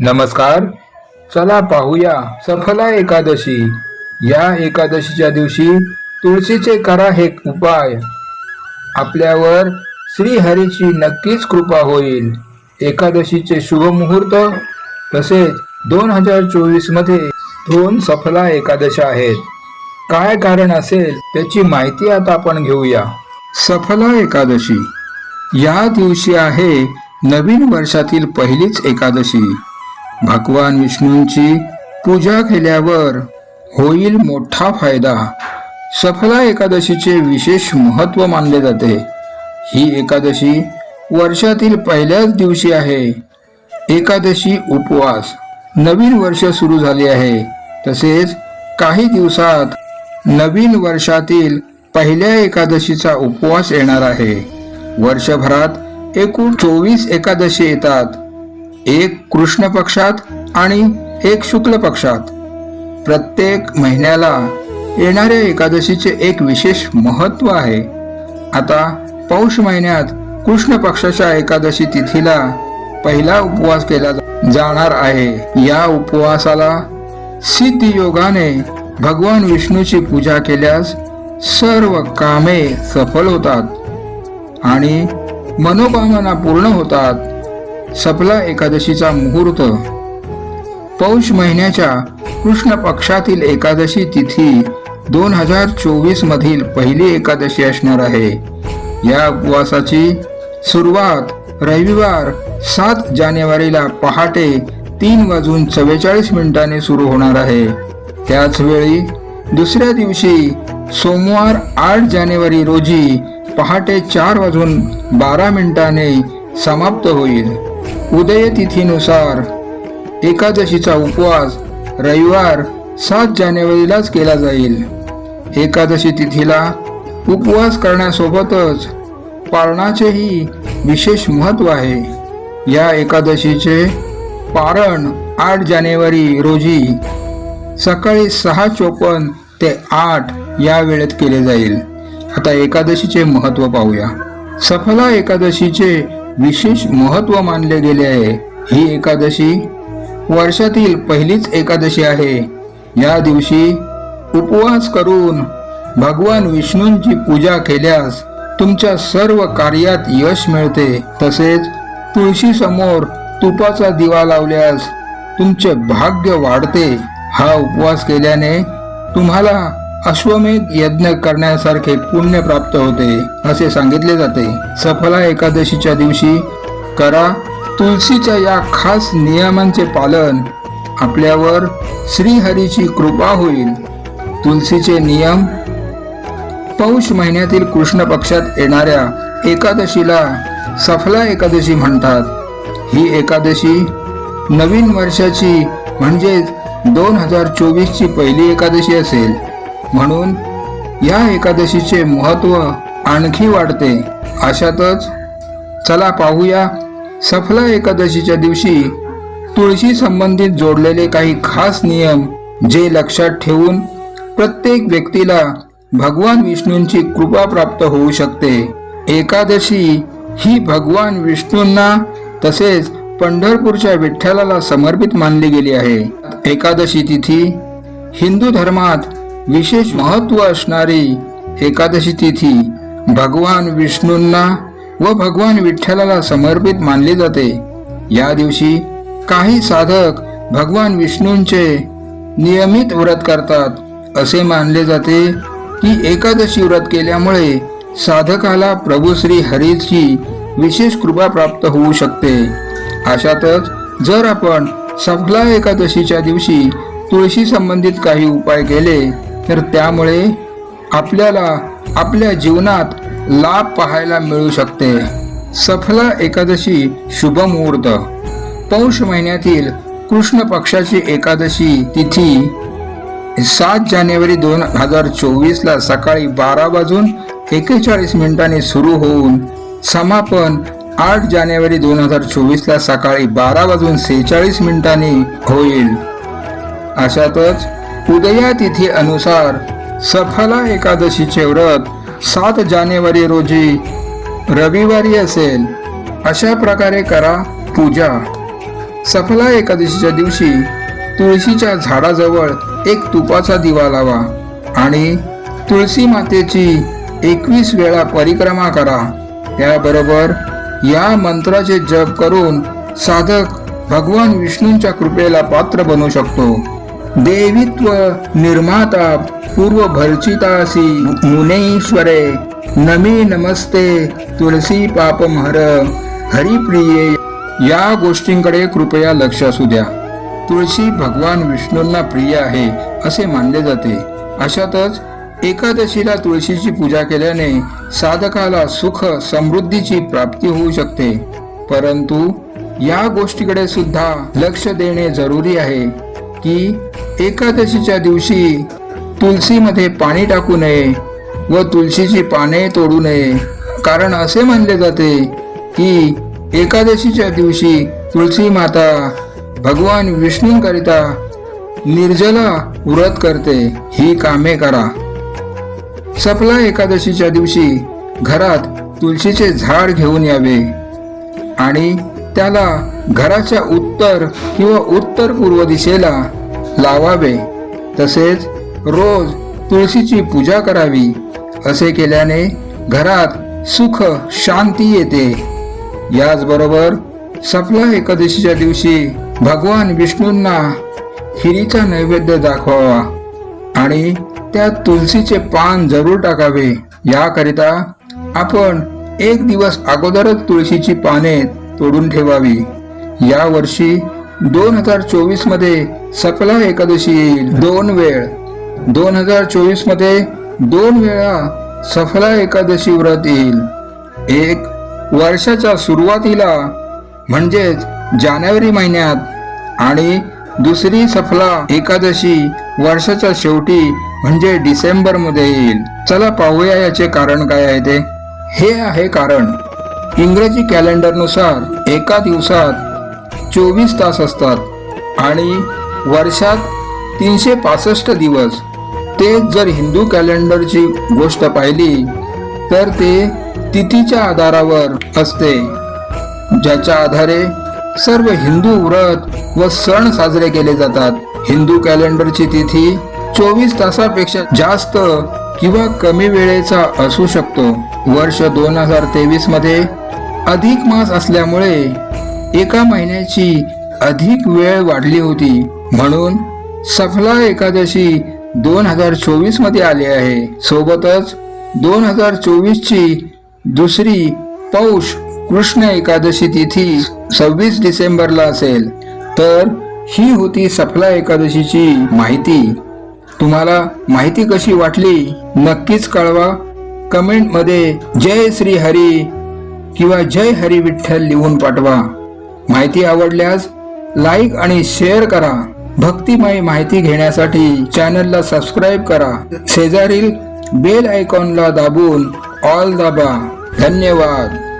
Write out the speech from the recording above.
नमस्कार. चला पाहूया सफला एकादशी. या एकादशीच्या दिवशी तुळशीचे करा हे उपाय. आपल्यावर श्रीहरीची नक्कीच कृपा होईल. एकादशीचे शुभ मुहूर्त तसेच दोन हजार चोवीसमध्ये दोन सफला एकादशा आहेत. काय कारण असेल त्याची माहिती आता आपण घेऊया. सफला एकादशी. या दिवशी आहे नवीन वर्षातील पहिलीच एकादशी. भगवान विष्णूंची पूजा केल्यावर होईल मोठा फायदा. सफला एकादशीचे विशेष महत्त्व मानले जाते. ही एकादशी वर्षातील पहिल्याच दिवशी आहे. एकादशी उपवास. नवीन वर्ष सुरू झाले आहे. तसेच काही दिवसात नवीन वर्षातील पहिल्या एकादशीचा उपवास येणार आहे. वर्षभरात एकूण चोवीस एकादशी येतात. एक कृष्ण पक्षात आणि एक शुक्ल पक्षात. प्रत्येक महिन्याला येणाऱ्या एकादशीचे एक विशेष महत्त्व आहे. आता पौष महिन्यात कृष्ण पक्षाच्या एकादशी तिथीला पहिला उपवास केला जाणार आहे. या उपवासाला सिद्ध योगाने भगवान विष्णूची पूजा केल्यास सर्व कामे सफल होतात आणि मनोकामना पूर्ण होतात. सपला एकादशीचा मुहूर्त. पौष महिन्याच्या कृष्ण पक्षातील एकादशी तिथी दोन हजार चोवीस मधील पहिली एकादशी असणार आहे. या उपवासाची सुरुवात रविवार सात जानेवारीला पहाटे तीन वाजून चव्वेचाळीस मिनिटांनी सुरू होणार आहे. त्याच वेळी दुसऱ्या दिवशी सोमवार आठ जानेवारी रोजी पहाटे चार वाजून बारा मिनिटांनी समाप्त होईल. उदय तिथीनुसार एकादशीचा उपवास रविवार सात जानेवारीलाच केला जाईल. एकादशी तिथीला उपवास करण्यासोबतच पारणाचेही विशेष महत्त्व आहे. या एकादशीचे पारण आठ जानेवारी रोजी सकाळी सहा चोपन्न ते आठ या वेळेत केले जाईल. आता एकादशीचे महत्त्व पाहूया. सफला एकादशीचे विशेष महत्त्व मानले गेले आहे. ही एकादशी वर्षातील पहिलीच एकादशी आहे. या दिवशी उपवास करून भगवान विष्णूंची पूजा केल्यास तुमच्या सर्व कार्यात यश मिळते. तसेच तुळशीसमोर तुपाचा दिवा लावल्यास तुमचे भाग्य वाढते. हा उपवास केल्याने तुम्हाला अश्वमेध यज्ञ करण्यासारखे पुण्य प्राप्त होते असे सांगितले जाते. सफला एकादशीच्या दिवशी करा तुलसीच्या या खास नियमांचे पालन आपल्यावर श्रीहरीची कृपा होईल. तुलसीचे नियम पौष महिन्यातील कृष्ण पक्षात येणाऱ्या एकादशीला सफला एकादशी म्हणतात. ही एकादशी नवीन वर्षाची म्हणजेच दोन हजार चोवीसची पहिली एकादशी असेल. म्हणून या एकादशीचे महत्त्व आणखी वाढते. अशातच चला पाहूया सफला एकादशीच्या दिवशी तुळशी संबंधित जोडलेले काही खास नियम जे लक्षात ठेवून प्रत्येक व्यक्तीला भगवान विष्णूंची कृपा प्राप्त होऊ शकते. एकादशी ही भगवान विष्णूंना तसेच पंढरपूरच्या विठ्ठलाला समर्पित मानली गेली आहे. एकादशी तिथी हिंदू धर्मात विशेष महत्त्व असणारी एकादशी तिथी भगवान विष्णूंना व भगवान विठ्ठलाला समर्पित मानली जाते. या दिवशी काही साधक भगवान विष्णूंचे नियमित व्रत करतात. असे मानले जाते की एकादशी व्रत केल्यामुळे साधकाला प्रभू श्री हरीची विशेष कृपा प्राप्त होऊ शकते. अशातच जर आपण सफला एकादशीच्या दिवशी तुळशी संबंधित काही उपाय केले तर त्यामुळे आपल्याला आपल्या जीवनात लाभ पाहायला मिळू शकते. सफला एकादशी शुभ मुहूर्त. पौष महिन्यातील कृष्ण पक्षाची एकादशी तिथी सात जानेवारी दोन हजार चोवीसला सकाळी बारा वाजून एकेचाळीस मिनिटांनी सुरू होऊन समापन आठ जानेवारी दोन हजार चोवीसला सकाळी बारा वाजून सेहेचाळीस मिनिटांनी होईल. अशातच उदया तिथी अनुसार सफला एकादशीचे व्रत सात जानेवारी रोजी रविवारी असेल. अशा प्रकारे करा पूजा. सफला एकादशीच्या दिवशी तुळशीच्या झाडाजवळ एक तुपाचा दिवा लावा आणि तुळशी मातेची एकवीस वेळा परिक्रमा करा. त्याबरोबर या मंत्राचे जप करून साधक भगवान विष्णूंच्या कृपेला पात्र बनू शकतो. देवित्व निर्माता पूर्व भर्चितासी मुनेश्वरे। नमी नमस्ते तुळसी पापम हर। हरिप्रिये या गोष्टींकडे कृपया लक्ष असू द्या। तुळशी भगवान विष्णूंना प्रिय आहे असे मानले जाते। अशातच एकादशीला तुळशीची पूजा केल्याने साधकाला सुख समृद्धीची प्राप्ती होऊ शकते। परंतु या गोष्टीकडे सुद्धा लक्ष देणे जरुरी आहे। की एकादशीच्या दिवशी तुलसीमध्ये पाणी टाकू नये व तुळशीची पाने तोडू नये. कारण असे मानले जाते की एकादशीच्या दिवशी तुलसी माता भगवान विष्णूंकरिता निर्जला व्रत करते. ही कामे करा. सपला एकादशीच्या दिवशी घरात तुळशीचे झाड घेऊन यावे आणि त्याला घराच्या उत्तर किंवा उत्तर पूर्व दिशेला लावावे. तसेच रोज तुळशीची पूजा करावी. असे केल्याने घरात सुख शांती येते. याचबरोबर सफला एकादशीच्या दिवशी भगवान विष्णूंना खिरीचा नैवेद्य दाखवावा आणि त्यात तुलसीचे पान जरूर टाकावे. याकरिता आपण एक दिवस अगोदरच तुळशीची पाने तोडून ठेवावी. या वर्षी दोन हजार चोवीसमध्ये सफला एकादशी येईल. दोन वेळ. दोन हजार चोवीसमध्ये दोन वेळा सफला एकादशी व्रत येईल. एक वर्षाच्या सुरुवातीला म्हणजेच जानेवारी महिन्यात आणि दुसरी सफला एकादशी वर्षाच्या शेवटी म्हणजे डिसेंबरमध्ये येईल. चला पाहूया याचे कारण काय आहे ते. हे आहे कारण. इंग्रजी कॅलेंडरनुसार एका दिवसात चोवीस तास असतात आणि वर्षात तीनशे पासष्ट दिवस. ते जर हिंदू कॅलेंडरची गोष्ट पाहिली तर ते तिथीच्या आधारावर असते ज्याच्या आधारे सर्व हिंदू व्रत व सण साजरे केले जातात. हिंदू कॅलेंडरची तिथी चोवीस तासापेक्षा जास्त किंवा कमी वेळेचा असू शकतो. वर्ष दोन हजार तेवीसमध्ये अधिक मास असल्यामुळे एका महिन्याची अधिक वेळ वाढली होती. म्हणून सफला एकादशी दोन हजार चोवीसमध्ये आली आहे. सोबतच दोन हजार चोवीस ची दुसरी पौष कृष्ण एकादशी तिथी सव्वीस डिसेंबरला असेल. तर ही होती सफला एकादशीची माहिती. तुम्हाला माहिती कशी वाटली नक्कीच कळवा. कमेंटमध्ये जय श्री हरी किंवा जय हरी विठ्ठल लिहून पाठवा. माहिती आवडल्यास लाईक आणि शेअर करा. भक्तिमय माहिती घेण्यासाठी चॅनलला सबस्क्राईब करा. शेजारील बेल आयकॉनला दाबून ऑल दाबा. धन्यवाद.